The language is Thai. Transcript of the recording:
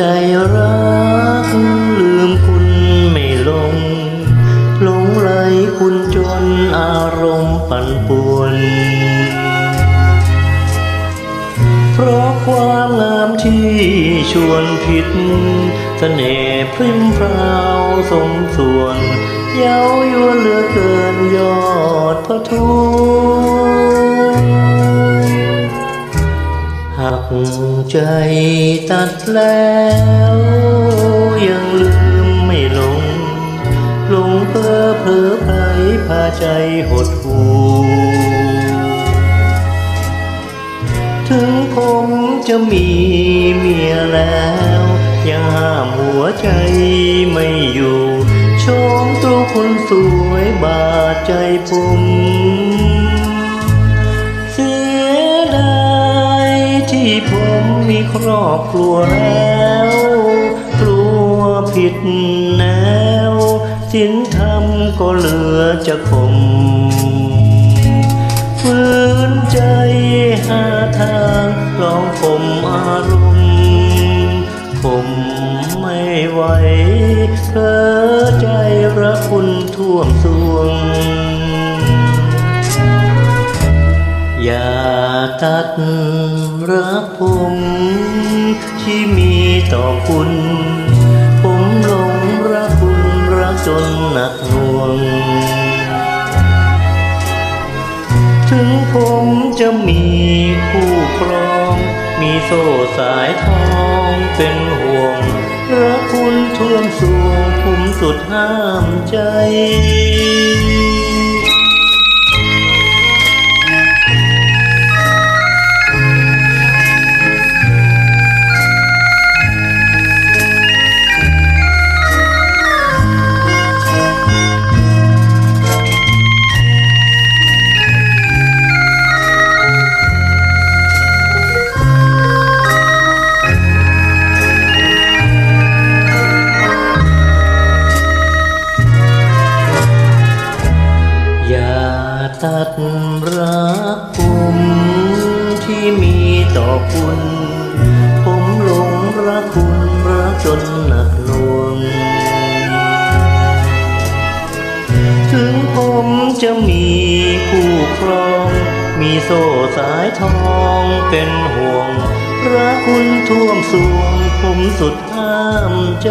ใจรัก ลืมคุณไม่ลง หลงไหลคุณจนอารมณ์ปั่นป่วน เพราะความงามที่ชวนผิดเสน่ห์พริมพราวสมส่วน เย้ายวนเหลือเกินยอดพระทูหัก ใจตัดแล้ว ยังลืมไม่ลง ลงเพ้อเพ้อไปพาใจหดหู่ถึงผมจะมีเมียแล้วยังห้ามหัวใจไม่อยู่ ชมตัวคนสวยบาดใจผม ผมมีครอบครัวแล้ว กลัวผิดแนวสินธรรมก็เหลือจะคมฝืนใจหาทางลองผมอารมณ์ผมไม่ไหวเพอใจรักคุณท่วมสวง อย่า ตัดรักผมที่มีต่อคุณ ผมหลงรักคุณรักจนหนักหน่วง ถึงผมจะมีคู่ครอง มีโซ่สายทองเป็นห่วงรักคุณท่วมสวงผมสุดห้ามใจ ตัดรักผมที่มีต่อคุณ ผมหลงรักคุณรักจนหนักหน่วง ถึงผมจะมีคู่ครอง มีโซ่สายทองเป็นห่วง รักคุณท่วมสวงผมสุดห้ามใจ